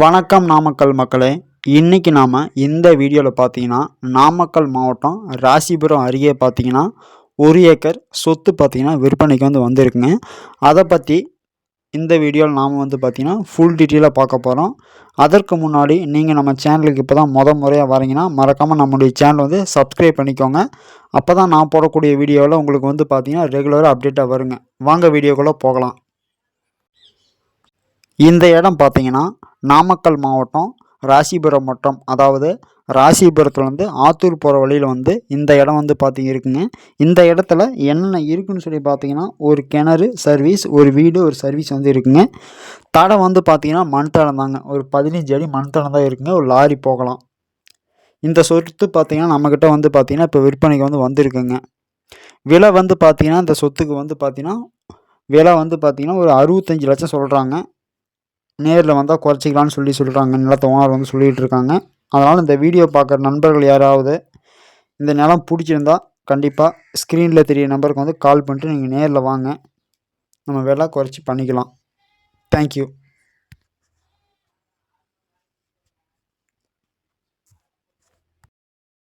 வணக்கம் நாமக்கல் மக்களே. இன்றைக்கி நாம் இந்த வீடியோவில் பார்த்தீங்கன்னா நாமக்கல் மாவட்டம் ராசிபுரம் அருகே பார்த்தீங்கன்னா ஒரு ஏக்கர் சொத்து பார்த்தீங்கன்னா விற்பனைக்கு வந்து வந்திருக்குங்க. அதை பற்றி இந்த வீடியோவில் நாம் வந்து பார்த்திங்கன்னா ஃபுல் டீட்டெயிலாக பார்க்க போகிறோம் அதற்கு முன்னாடி நீங்கள் நம்ம சேனலுக்கு இப்போ தான் முத முறையாக வரீங்கன்னா மறக்காமல் நம்மளுடைய சேனல் வந்து சப்ஸ்கிரைப் பண்ணிக்கோங்க. அப்போ தான் நான் போடக்கூடிய வீடியோவில் உங்களுக்கு வந்து பார்த்திங்கன்னா ரெகுலராக அப்டேட்டாக வருங்க. வாங்க வீடியோக்குள்ளே போகலாம். இந்த இடம் பார்த்தீங்கன்னா நாமக்கல் மாவட்டம் ராசிபுரம் வட்டம் அதாவது ராசிபுரத்துலேருந்து ஆத்தூர் போகிற வழியில் வந்து இந்த இடம் வந்து பார்த்திங்க இருக்குங்க. இந்த இடத்துல என்னென்ன இருக்குன்னு சொல்லி பார்த்தீங்கன்னா ஒரு கிணறு சர்வீஸ் ஒரு வீடு ஒரு சர்வீஸ் வந்து இருக்குங்க. தடம் வந்து பார்த்தீங்கன்னா மண் தடம் தாங்க. ஒரு பதினஞ்சு அடி மண் தடம் தான் இருக்குங்க. ஒரு லாரி போகலாம். இந்த சொத்து பார்த்திங்கன்னா நம்மக்கிட்ட வந்து பார்த்திங்கன்னா இப்போ விற்பனைக்கு வந்து வந்திருக்குங்க. விலை வந்து பார்த்தீங்கன்னா இந்த சொத்துக்கு வந்து பார்த்திங்கன்னா விலை வந்து பார்த்திங்கன்னா ஒரு அறுபத்தஞ்சி லட்சம் சொல்கிறாங்க நேரில் வந்தால் குறைச்சிக்கலான்னு சொல்லி சொல்கிறாங்க. நிலத்தை ஓனர் வந்து சொல்லிகிட்டு இருக்காங்க அதனால் இந்த வீடியோ பார்க்குற நண்பர்கள் யாராவது இந்த நிலம் பிடிச்சிருந்தா கண்டிப்பாக ஸ்க்ரீனில் தெரிய நம்பருக்கு வந்து கால் பண்ணிட்டு நீங்கள் நேரில் வாங்க. நம்ம விலை குறைச்சி பண்ணிக்கலாம். தேங்க்யூ